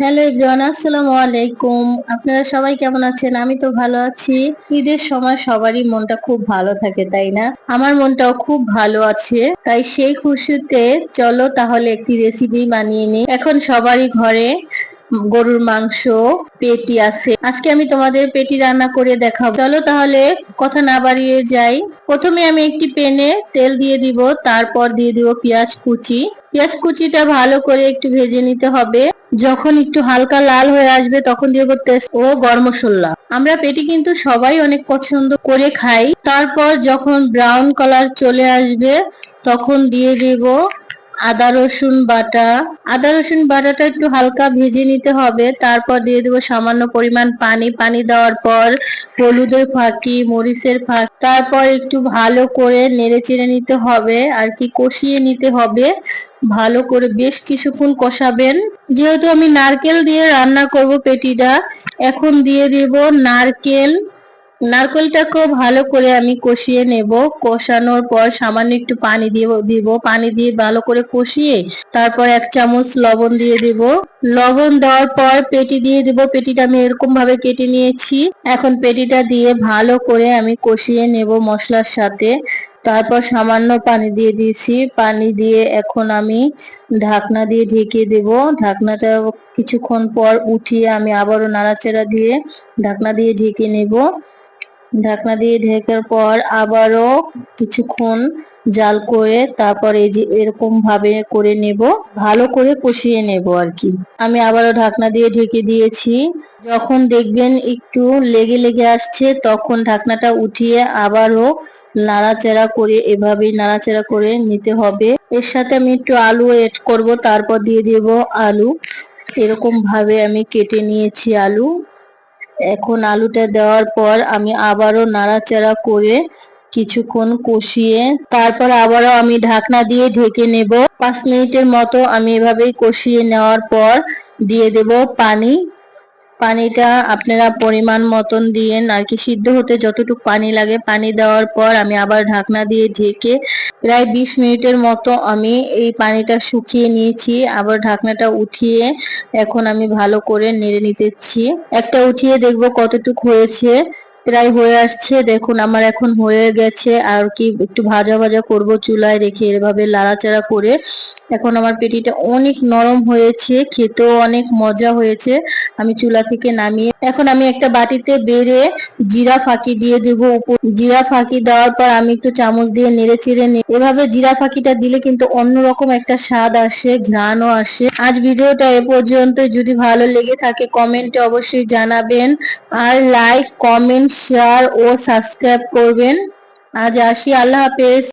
Hello everyone, আসসালামু আলাইকুম। আপনারা সবাই কেমন আছেন? আমি তো ভালো আছি। ঈদের সময় সবারই মনটা খুব ভালো থাকে, তাই না? আমার মনটাও খুব ভালো আছে। তাই সেই খুশিতে চলো তাহলে একটি রেসিপি বানিয়ে নিই। এখন সবারই ঘরে গরুর মাংস, পেটি আছে। আজকে আমি তোমাদের পেটি রান্না করে দেখাবো। চলো তাহলে কথা না বাড়িয়ে যাই। প্রথমে আমি একটি পেনে তেল দিয়ে দিব, তারপর দিয়ে দিব পেঁয়াজ কুচি। পেঁয়াজ কুচিটা ভালো করে একটু ভেজে নিতে হবে। যখন একটু হালকা লাল হয়ে আসবে, তখন দিয়ে তেজ ও গরম মশলা। আমরা পেটি কিন্তু সবাই অনেক পছন্দ করে খাই। তারপর যখন ব্রাউন কালার চলে আসবে, তখন দিয়ে দেব আদা, রসুন বাটা। আদা, রসুন বাটাটা একটু হালকা ভেজে নিতে হবে। তারপর দিয়ে দেবো সামান্য পরিমাণ পানি। পানি দেওয়ার পর হলুদের ফাঁকি, মরিচের ফাঁকি। তারপর একটু ভালো করে নেড়ে চেড়ে নিতে হবে। আর কি কষিয়ে নিতে হবে, ভালো করে বেশ কিছুক্ষণ কষাবেন। যেহেতু আমি নারকেল দিয়ে রান্না করব পেটিটা, এখন দিয়ে দেব নারকেল নারকেলটাকেও ভালো করে আমি কষিয়ে নেব। কষানোর পর সামান্য একটু পানি দিয়ে দিব। পানি দিয়ে ভালো করে কষিয়ে তারপর এক চামচ লবণ দিয়ে দিব। লবণ দেওয়ার পর পেটি দিয়ে দিব। পেটিটা আমি এরকম ভাবে কেটে নিয়েছি। এখন পেটিটা দিয়ে ভালো করে আমি কষিয়ে নেব মশলার সাথে। তারপর সামান্য পানি দিয়ে দিয়েছি। পানি দিয়ে এখন আমি ঢাকনা দিয়ে ঢেকে দেব। ঢাকনাটা কিছুক্ষণ পর উঠিয়ে আমি আবারও নাড়াচাড়া দিয়ে ঢাকনা দিয়ে ঢেকে নেব। ঢাকনা দিয়ে ঢেকার পর আবারও কিছুক্ষণ জাল করে তারপর এই যে এরকম ভাবে করে নেব, ভালো করে কষিয়ে নেব আর কি। আমি আবারও ঢাকনা দিয়ে ঢেকে দিয়েছি। যখন দেখবেন একটু লেগে লেগে আসছে, তখন ঢাকনাটা উঠিয়ে আবারও নাড়াচাড়া করে এভাবেই নাড়াচাড়া করে নিতে হবে। এর সাথে আমি একটু আলু এড করব, তারপর দিয়ে দেব আলু। এরকম ভাবে আমি কেটে নিয়েছি আলু। এখন আলুটা দেওয়ার পর আমি আবারও নাড়াচাড়া করে কিছুক্ষণ কষিয়ে তারপর আবারও আমি ঢাকনা দিয়ে ঢেকে নেব। পাঁচ মিনিটের মতো আমি এভাবেই কষিয়ে নেওয়ার পর দিয়ে দেব পানি। পানিটা আপনারা পরিমাণ মতন দিয়ে আর কি সিদ্ধ হতে যতটুকু পানি লাগে পানি দেওয়ার পর আমি আবার ঢাকনা দিয়ে ঢেকে প্রায় বিশ মিনিটের মতো আমি এই পানিটা শুকিয়ে নিয়েছি। আবার ঢাকনাটা উঠিয়ে এখন আমি ভালো করে নেড়ে নিতেছি। একটা উঠিয়ে দেখব কতটুকু হয়েছে। প্রায় হয়ে আসছে, দেখুন আমার এখন হয়ে গেছে। আর কি একটু ভাজা ভাজা করব চুলায় রেখে এভাবে লাড়াচাড়া করে এখন আমার পেটিটা অনেক নরম হয়েছে, খেতেও অনেক মজা হয়েছে। আমি চুলা থেকে নামিয়ে, এখন আমি একটা বাটিতে বেড়ে জিরা ফাঁকি দিয়ে দেবো উপর। জিরা ফাঁকি দেওয়ার পর আমি একটু চামচ দিয়ে নেড়ে চেড়ে নিই এভাবে জিরা ফাঁকিটা দিলে কিন্তু অন্যরকম একটা স্বাদ আসে, ঘ্রাণও আসে। আজ ভিডিওটা এ পর্যন্ত যদি ভালো লেগে থাকে, কমেন্টে অবশ্যই জানাবেন। আর লাইক, কমেন্ট, শেয়ার ও সাবস্ক্রাইব করবেন। আজ আসি, আল্লাহ হাফেজ।